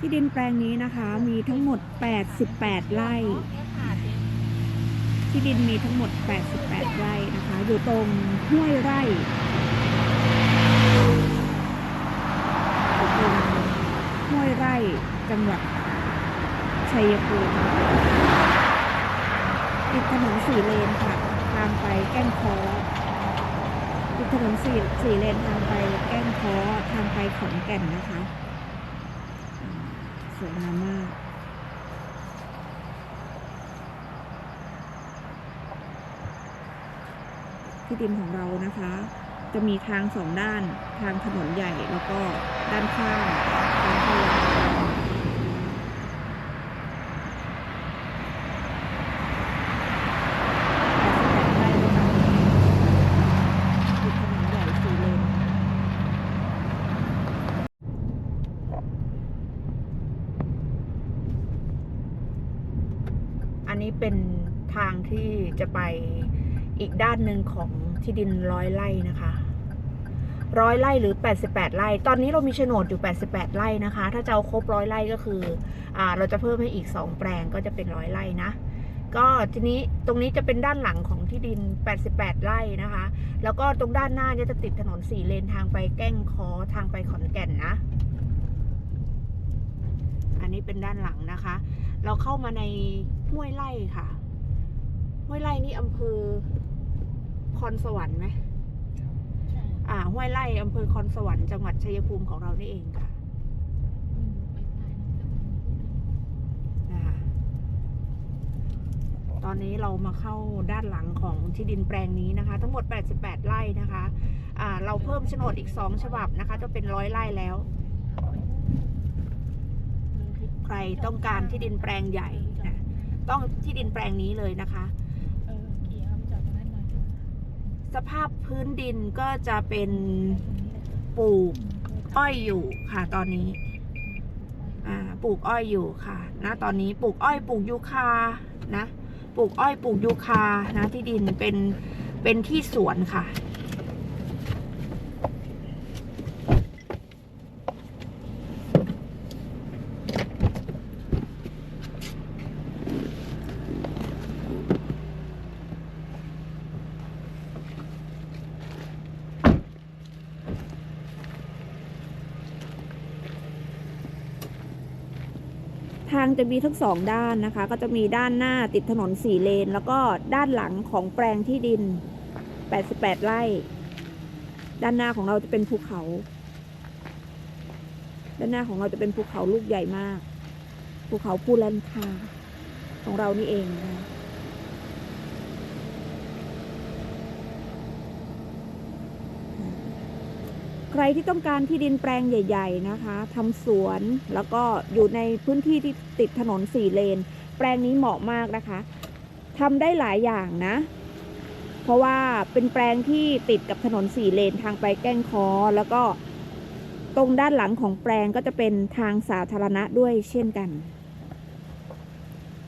ที่ดินแปลงนี้นะคะมีทั้งหมด 88 ไร่ ที่ดินมีทั้งหมด 88 ไร่นะคะ อยู่ตรงห้วยไร่ตรงห้วยไร่จังหวัดชัยภูมิติดถนนสี่เลนค่ะ ทางไปแก้งคอติดถนนสี่สี่เลนทางไปแก้งคอทางไปขอนแก่นนะคะ สวยงามมาก ที่ดินของเรานะคะ จะมีทางสองด้าน ทางถนนใหญ่แล้วก็ด้านข้างทางเข้าวัด88ไร่ด้วยกันติดถนนใหญ่สี่เลน อั นี้เป็นทางที่จะไปอีกด้านหนึ่งของที่ดินร้อยไร่นะคะร้อยไร่หรือ 88 ไร่ ตอนนี้เรามีโฉนดอยู่ 88 ไร่นะคะ ถ้าจะเอาครบร้อยไร่ก็คืออ่าเราจะเพิ่มให้อีก 2 แปลงก็จะเป็นร้อยไร่นะ ก็ทีนี้ตรงนี้จะเป็นด้านหลังของที่ดิน 88 ไร่นะคะ แล้วก็ตรงด้านหน้าจะติดถนนสี่เลนทางไปแก้งคอทางไปขอนแก่นนะ อันนี้เป็นด้านหลังนะคะ เราเข้ามาใน ห้วยไร่ค่ะห้วยไร่นี่อำเภอคอนสวรรค์ไหมอ่าห้วยไร่อำเภอคอนสวรรค์จังหวัดชัยภูมิของเรานี่เองค่ะนะคะตอนนี้เรามาเข้าด้านหลังของที่ดินแปลงนี้นะคะ ทั้งหมด 88 ไร่นะคะอ่าเราเพิ่มโฉนดอีก 2 ฉบับนะคะ จะเป็นร้อยไร่แล้ว ใครต้องการที่ดินแปลงใหญ่นะ ต้องที่ดินแปลงนี้เลยนะคะสภาพพื้นดินก็จะเป็นปลูกอ้อยอยู่ค่ะตอนนี้อ่าปลูกอ้อยอยู่ค่ะนะตอนนี้ปลูกอ้อยปลูกยูคานะ ปลูกอ้อยปลูกยูคานะที่ดินเป็นเป็นที่สวนค่ะ ทางจะมีทั้งสองด้านนะคะ ก็จะมีด้านหน้าติดถนนสี่เลน แล้วก็ด้านหลังของแปลงที่ดิน 88 ไร่ ด้านหน้าของเราจะเป็นภูเขา ด้านหน้าของเราจะเป็นภูเขาลูกใหญ่มาก ภูเขาภูแลนคาของเรานี่เองนะคะ ใครที่ต้องการที่ดินแปลงใหญ่ ๆนะคะทำสวนแล้วก็อยู่ในพื้นที่ที่ติดถนนสี่เลน แปลงนี้เหมาะมากนะคะทำได้หลายอย่างนะ เพราะว่าเป็นแปลงที่ติดกับถนนสี่เลนทางไปแก้งคอ แล้วก็ตรงด้านหลังของแปลงก็จะเป็นทางสาธารณะด้วยเช่นกัน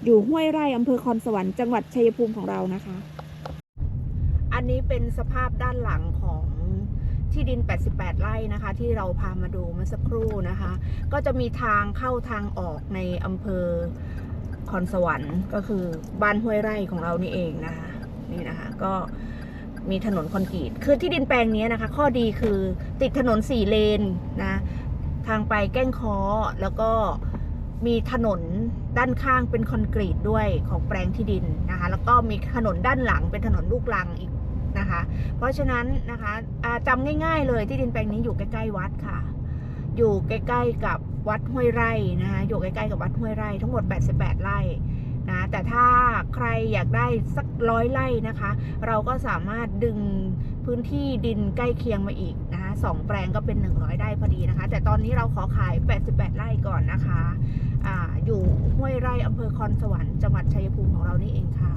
อยู่ห้วยไร่อำเภอคอนสวรรค์จังหวัดชัยภูมิของเรานะคะ อันนี้เป็นสภาพด้านหลังของ ที่ดิน 88 ไร่นะคะ ที่เราพามาดูเมื่อสักครู่นะคะ ก็จะมีทางเข้าทางออกในอำเภอคอนสวรรค์ก็คือบ้านห้วยไร่ของเรานี่เองนะคะนี่นะคะก็มีถนนคอนกรีตคือที่ดินแปลงนี้นะคะ ข้อดีคือติดถนนสี่เลนนะทางไปแก้งคอแล้วก็มีถนนด้านข้างเป็นคอนกรีตด้วยของแปลงที่ดินนะคะ แล้วก็มีถนนด้านหลังเป็นถนนลูกรังอีก นะคะ เพราะฉะนั้นนะคะอ่าจำง่ายๆเลยที่ดินแปลงนี้อยู่ใกล้ๆวัดค่ะ อยู่ใกล้ๆกับวัดห้วยไร่นะคะอยู่ใกล้ๆกับวัดห้วยไร่ทั้งหมด 88 ไร่นะแต่ถ้าใครอยากได้สักร้อยไร่นะคะ เราก็สามารถดึงพื้นที่ดินใกล้เคียงมาอีกนะคะสองแปลงก็เป็น 100 ไร่พอดีนะคะ แต่ตอนนี้เราขอขาย 88 ไร่ก่อนนะคะออยู่ห้วยไร่อำเภอคอนสวรรค์จังหวัดชัยภูมิของเรานี่เองค่ะ